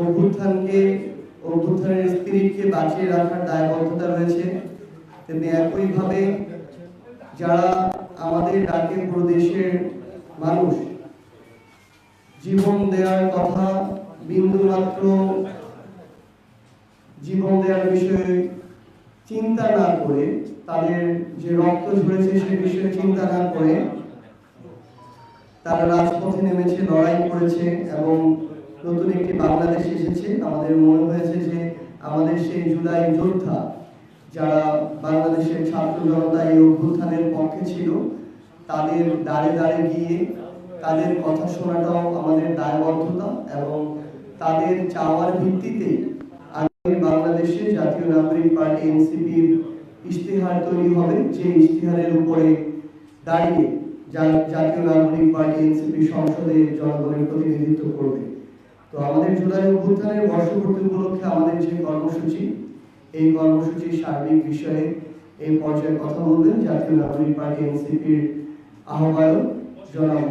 অভ্যুত্থানকে, অভ্যুত্থানের স্পিরিটকে বাঁচিয়ে রাখার দায়বদ্ধতা রয়েছে। তেমনি একইভাবে যারা আমাদের ডাকে প্রদেশের মানুষ, জীবন দেওয়ার কথা বিন্দু মাত্র জীবন দেওয়ার বিষয়ে চিন্তা না করে, তাদের যে রক্ত ঝরেছে সে বিষয়ে চিন্তা না করে, তারা রাজপথে নেমেছে, লড়াই করেছে এবং নতুন একটি বাংলাদেশ এসেছে। আমাদের মনে হয়েছে যে আমাদের সেই জুলাই যোদ্ধা যারা বাংলাদেশের ছাত্র জনতা এই অভ্যুত্থানের পক্ষে ছিল, তাদের দাঁড়ে দাঁড়ে গিয়ে তাদের কথা শোনাটাও আমাদের দায়বদ্ধতা এবং তাদের চাওয়ার ভিত্তিতে আগামী বাংলাদেশে জাতীয় নাগরিক পার্টি এনসিপির ইশতেহার তৈরি হবে। যে ইশতেহারের উপরে দাঁড়িয়ে জাতীয় নাগরিক পার্টি এনসিপি সংসদে জনগণের প্রতিনিধিত্ব করবে। তো আমাদের জুলাই অভ্যুত্থানের বর্ষপূর্তি উপলক্ষে আমাদের যে কর্মসূচি, এই কর্মসূচির সার্বিক বিষয়ে এই পর্যায়ে কথা বলবেন জাতীয় নাগরিক পার্টি এনসিপির আহ্বায়ক জনাব